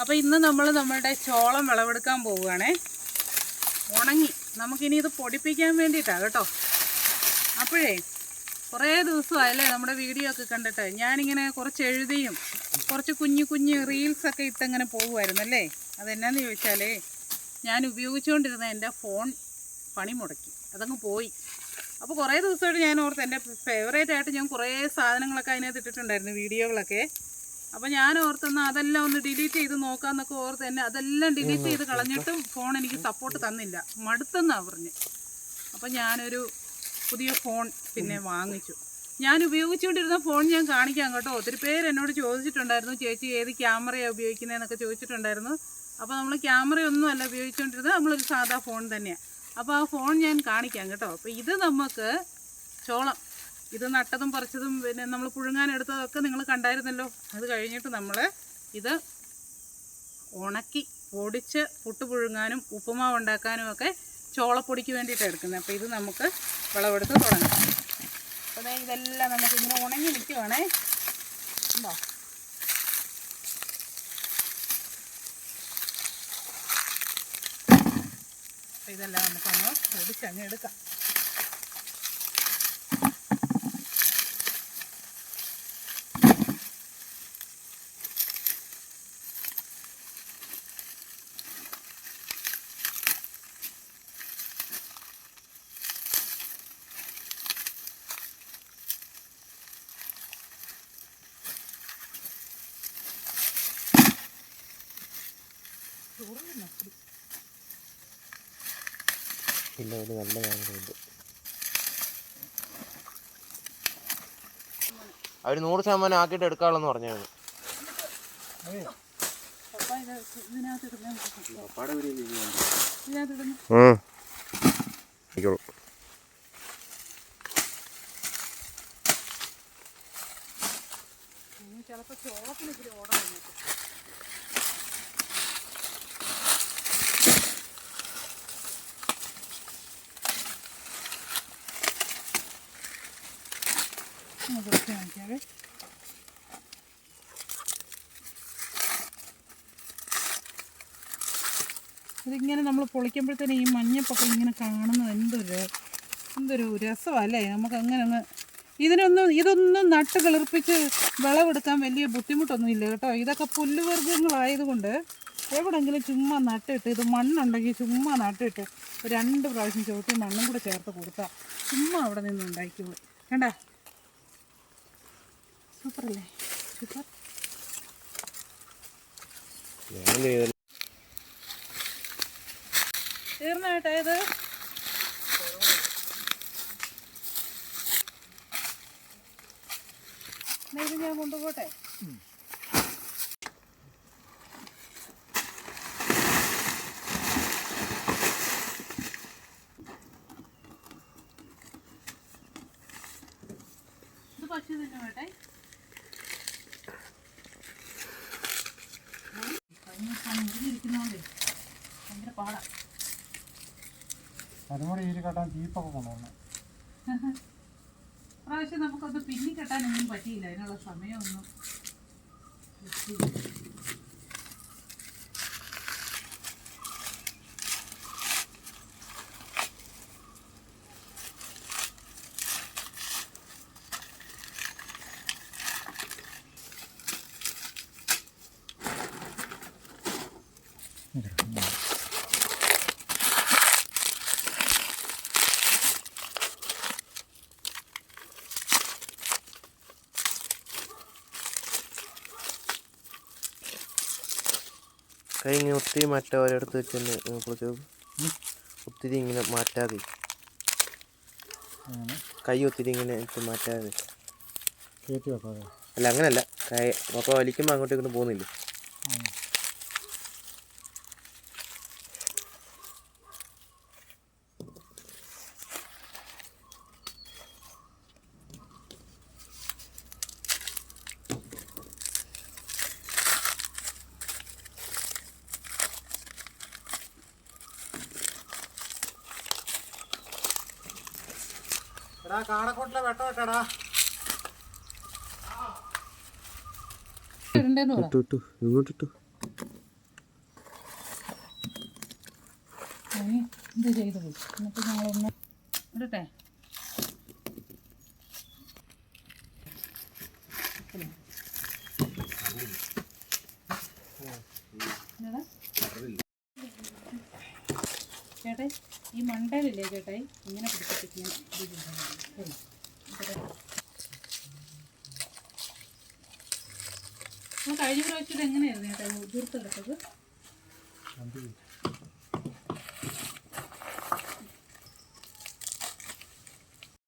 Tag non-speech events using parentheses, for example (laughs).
അപ്പോൾ ഇന്ന് നമ്മൾ നമ്മളുടെ ചോളം വിളവെടുക്കാൻ പോവുകയാണേ. ഉണങ്ങി. നമുക്കിനി ഇത് പൊടിപ്പിക്കാൻ വേണ്ടിയിട്ടാണ് കേട്ടോ. അപ്പോഴേ കുറേ ദിവസമായല്ലേ നമ്മുടെ വീഡിയോ ഒക്കെ കണ്ടിട്ട്. ഞാനിങ്ങനെ കുറച്ച് എഴുതിയും കുറച്ച് കുഞ്ഞു കുഞ്ഞു റീൽസൊക്കെ ഇട്ടങ്ങനെ പോകുമായിരുന്നു അല്ലേ അതെന്നാന്ന് ചോദിച്ചാലേ ഞാൻ ഉപയോഗിച്ചുകൊണ്ടിരുന്ന എന്റെ ഫോൺ പണി മുടക്കി. അതങ്ങ് പോയി. അപ്പോൾ കുറേ ദിവസമായിട്ട് ഞാൻ ഓർത്ത് എന്റെ ഫേവറേറ്റ് ആയിട്ട് ഞാൻ കുറേ സാധനങ്ങളൊക്കെ അതിനകത്ത് ഇട്ടിട്ടുണ്ടായിരുന്നു വീഡിയോകളൊക്കെ. അപ്പോൾ ഞാൻ ഓർത്തെന്ന് അതെല്ലാം ഒന്ന് ഡിലീറ്റ് ചെയ്ത് നോക്കാന്നൊക്കെ ഓർത്ത് തന്നെ അതെല്ലാം ഡിലീറ്റ് ചെയ്ത് കളഞ്ഞിട്ടും ഫോൺ എനിക്ക് സപ്പോർട്ട് തന്നില്ല. മടുത്തെന്നാണ് പറഞ്ഞ്. അപ്പോൾ ഞാനൊരു പുതിയ ഫോൺ പിന്നെ വാങ്ങിച്ചു. ഞാൻ ഉപയോഗിച്ചുകൊണ്ടിരുന്ന ഫോൺ ഞാൻ കാണിക്കാം കേട്ടോ. ഒത്തിരി പേര് എന്നോട് ചോദിച്ചിട്ടുണ്ടായിരുന്നു ചേച്ചി ഏത് ക്യാമറയാണ് ഉപയോഗിക്കുന്നതെന്നൊക്കെ ചോദിച്ചിട്ടുണ്ടായിരുന്നു. അപ്പോൾ നമ്മൾ ക്യാമറയൊന്നും അല്ല ഉപയോഗിച്ചുകൊണ്ടിരുന്നത് നമ്മളൊരു സാധാ ഫോൺ തന്നെയാണ് അപ്പോൾ ആ ഫോൺ ഞാൻ കാണിക്കാം കേട്ടോ. അപ്പോൾ ഇത് നമുക്ക് ചോളം ഇത് നട്ടതും പറിച്ചതും പിന്നെ നമ്മൾ പുഴുങ്ങാൻ എടുത്തതൊക്കെ നിങ്ങൾ കണ്ടായിരുന്നല്ലോ. അത് കഴിഞ്ഞിട്ട് നമ്മൾ ഇത് ഉണക്കി പൊടിച്ച് പുട്ട് പുഴുങ്ങാനും ഉപ്പുമാവ് ഉണ്ടാക്കാനും ഒക്കെ ചോളപ്പൊടിക്ക് വേണ്ടിയിട്ട് എടുക്കുന്നത്. അപ്പോൾ ഇത് നമുക്ക് വിളവെടുത്ത് തുടങ്ങാം. അപ്പോൾ ഇതെല്ലാം നമുക്ക് ഇങ്ങനെ ഉണങ്ങി നിൽക്കുവാണേ ഉണ്ടോ? ഇതെല്ലാം നമുക്കൊന്ന് പൊടിച്ചങ്ങ് എടുക്കാം. പിന്നെ ഒരു നല്ല മാങ്ങയുണ്ട് അവർ നൂറ് ശതമാനം ആക്കിയിട്ട് എടുക്കാളെന്ന് പറഞ്ഞാണ് പപ്പ ഇത് ഇതിനകത്ത് ഇടുന്ന ഒന്ന് കുറച്ച് കാണിക്കാവേ. ഇതിങ്ങനെ നമ്മൾ പൊളിക്കുമ്പോഴത്തേനും ഈ മഞ്ഞപ്പൊക്കെ ഇങ്ങനെ കാണുന്നത് എന്തൊരു എന്തൊരു രസമല്ലേ നമുക്ക് അങ്ങനെ അങ്ങ് ഇതിനൊന്നും ഇതൊന്നും നട്ട് കിളിർപ്പിച്ച് വിളവെടുക്കാൻ വലിയ ബുദ്ധിമുട്ടൊന്നും ഇല്ല കേട്ടോ. ഇതൊക്കെ പുല്ലുവർഗങ്ങളായതുകൊണ്ട് എവിടെങ്കിലും ചുമ്മാ നട്ടിട്ട് ഇത് മണ്ണുണ്ടെങ്കിൽ ചുമ്മാ നട്ടിട്ട് രണ്ട് പ്രാവശ്യം ചവിട്ടി മണ്ണും കൂടെ ചേർത്ത് കൊടുത്താൽ ചുമ്മാ അവിടെ നിന്ന് ഉണ്ടാക്കിക്കോളൂ കണ്ട? സൂപ്പറല്ലേ സൂപ്പർ ചെയ്തല്ലോ ഇത്. ഇത് ഞാൻ കൊണ്ടുപോട്ടെ? ഇത് പക്ഷി തന്നെ വേട്ടെ അതുകൂടി ഈര് കെട്ടാൻ ജീപ്പൊക്കെ കൊണ്ടുവരണം (laughs) പ്രാവശ്യം നമുക്കൊന്ന് പിന്നി കെട്ടാനൊന്നും പറ്റിയില്ല. അതിനുള്ള സമയമൊന്നും കൈ ഇങ്ങനെ ഒത്തിരി മാറ്റാ ഒരിടത്ത് വെച്ച് തന്നെ ഇങ്ങനെ പൊളിച്ച് നോക്ക്. ഒത്തിരി ഇങ്ങനെ മാറ്റാതെ കൈ ഒത്തിരി ഇങ്ങനെ മാറ്റാതെ അല്ല അങ്ങനല്ല. കൈ അപ്പോൾ വലിക്കുമ്പോൾ അങ്ങോട്ടും ഇങ്ങോട്ടും പോകുന്നില്ലേ? എടാ കാടക്കൊട്ടിലെ വെട്ടം വെട്ടടാ ഇങ്ങോട്ടിട്ടു. ഇത് ചെയ്തു? പോയി എന്നിട്ട് ഞങ്ങളൊന്ന് ഇടട്ടെ. ചേട്ടാ ഈ മണ്ടയിലില്ലേ ചേട്ടായി ഇങ്ങനെ പിടിച്ചിട്ട് കഴിഞ്ഞ പ്രാവശ്യം എങ്ങനെയായിരുന്നു ചേട്ടാ? രണ്ട്